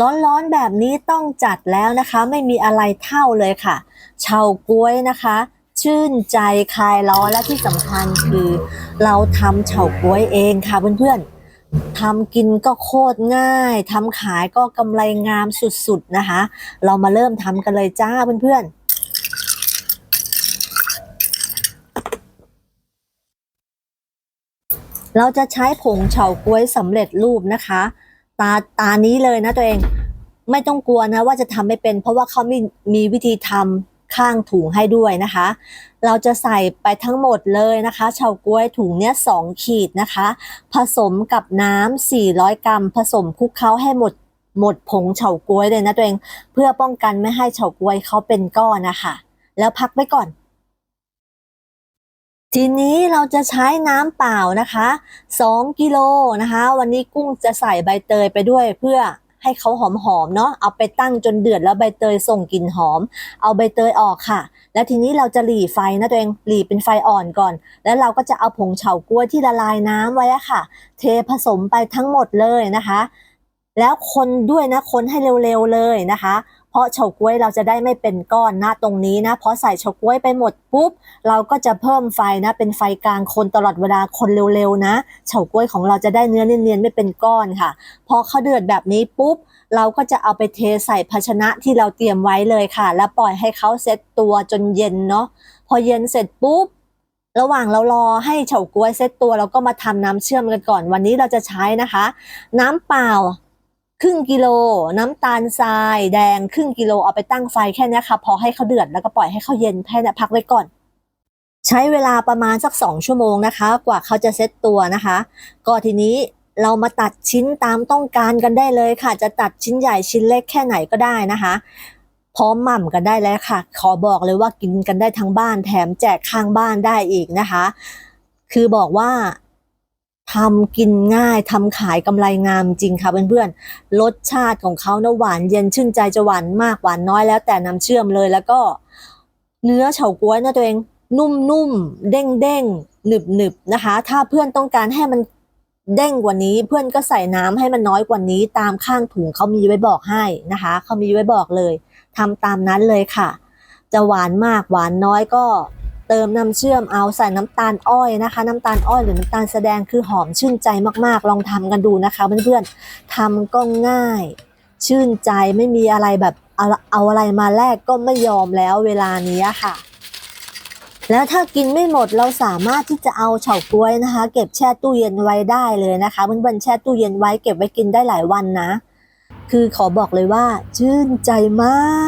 ร้อนๆแบบนี้ต้องจัดแล้วนะคะไม่มีอะไรเท่าเลยค่ะเฉาก๊วยนะคะ ชื่นใจคลายร้อนและที่สำคัญคือ เราทำเฉาก๊วยเองค่ะเพื่อนๆทำกินก็โคตรง่ายทำขายก็กำไรงามสุดๆนะคะ เรามาเริ่มทำกันเลยจ้าเพื่อนๆเราจะใช้ผงเฉาก๊วยสำเร็จรูปนะคะ ตาตานี้เลยนะตัวเอง ไม่ต้องกลัวนะว่าจะทำไม่เป็น เพราะว่าเขามีมีวิธีทำข้างถุงให้ด้วยนะคะ เราจะใส่ไปทั้งหมดเลยนะคะเฉาก๊วยถุงเนี้ยสองขีดนะคะ ผสมกับน้ำ400 กรัม ผสมคลุกเคล้าให้หมดหมดผงเฉาก๊วยเลยนะตัวเอง เพื่อป้องกันไม่ให้เฉาก๊วยเขาเป็นก้อนนะคะแล้วพักไว้ก่อน ทีนี้เราจะใช้น้ำเปล่านะคะ2กิโลนะคะ วันนี้กุ้งจะใส่ใบเตยไปด้วยเพื่อให้เขาหอมๆเนาะเอาไปตั้งจนเดือดแล้วใบเตยส่งกลิ่นหอม เอาใบเตยออกค่ะ แล้วทีนี้เราจะหลีไฟนะตัวเองหลีเป็นไฟอ่อนก่อน แล้วเราก็จะเอาผงเฉาก๊วยที่ละลายน้ำไว้อะค่ะ เทผสมไปทั้งหมดเลยนะคะ แล้วคนด้วยนะคนให้เร็วๆเลยนะคะ เพราะเฉาก๊วยเราจะได้ไม่เป็นก้อนนะตรงนี้นะเพราะใส่เฉาก๊วยไปหมดปุ๊บเราก็จะเพิ่มไฟนะ เป็นไฟกลางคนตลอดเวลาคนเร็วๆนะเฉาก๊วยของเราจะได้เนื้อเนียนๆไม่เป็นก้อนค่ะ พอเขาเดือดแบบนี้ปุ๊บเราก็จะเอาไปเทใส่ภาชนะที่เราเตรียมไว้เลยค่ะ แล้วปล่อยให้เขาเซ็ตตัวจนเย็นเนาะพอเย็นเสร็จปุ๊บระหว่างเรารอให้เฉาก๊วยเซ็ตตัวเราก็มาทำน้ำเชื่อมกันก่อนวันนี้เราจะใช้นะคะ น้ำเปล่า ครึ่งกิโล น้ำตาลทราย แดงครึ่งกิโลเอาไปตั้งไฟแค่นี้ค่ะพอให้เขาเดือดแล้วก็ปล่อยให้เขาเย็นแค่นี้พักไว้ก่อน ใช้เวลาประมาณสักสองชั่วโมงนะคะ กว่าเขาจะเซ็ตตัวนะคะ ก็ทีนี้เรามาตัดชิ้นตามต้องการกันได้เลยค่ะ จะตัดชิ้นใหญ่ชิ้นเล็กแค่ไหนก็ได้นะคะ พร้อมหม่ำกันได้แล้วค่ะ ขอบอกเลยว่ากินกันได้ทั้งบ้านแถมแจกข้างบ้านได้อีกนะคะ คือบอกว่า ทำกินง่ายทำขายกำไรงามจริงค่ะเพื่อนๆรสชาติของเขานะหวานเย็นชื่นใจจะหวานมากหวานน้อยแล้วแต่น้ำเชื่อมเลยแล้วก็เนื้อเฉาก๊วยนะตัวเองนุ่มๆเด้งๆหนึบๆนะคะ ถ้าเพื่อนต้องการให้มันเด้งกว่านี้เพื่อนก็ใส่น้ำให้มันน้อยกว่านี้ ตามข้างถุงเขามีไว้บอกให้นะคะเขามีไว้บอกเลยทำตามนั้นเลยค่ะ จะหวานมากหวานน้อยก็ เติมน้ำเชื่อมเอาใส่น้ำตาลอ้อยนะคะ น้ำตาลอ้อยหรือน้ำตาลแสดงคือหอมชื่นใจมากๆ ลองทำกันดูนะคะเพื่อนๆทำก็ง่าย ชื่นใจไม่มีอะไรแบบเอาเอาอะไรมาแลกก็ไม่ยอมแล้วเวลานี้ค่ะ แล้วถ้ากินไม่หมดเราสามารถที่จะเอาเฉาก๊วยนะคะ เก็บแช่ตู้เย็นไว้ได้เลยนะคะเพื่อนๆแช่ตู้เย็นไว้เก็บไว้กินได้หลายวันนะ คือขอบอกเลยว่า ชื่นใจมาก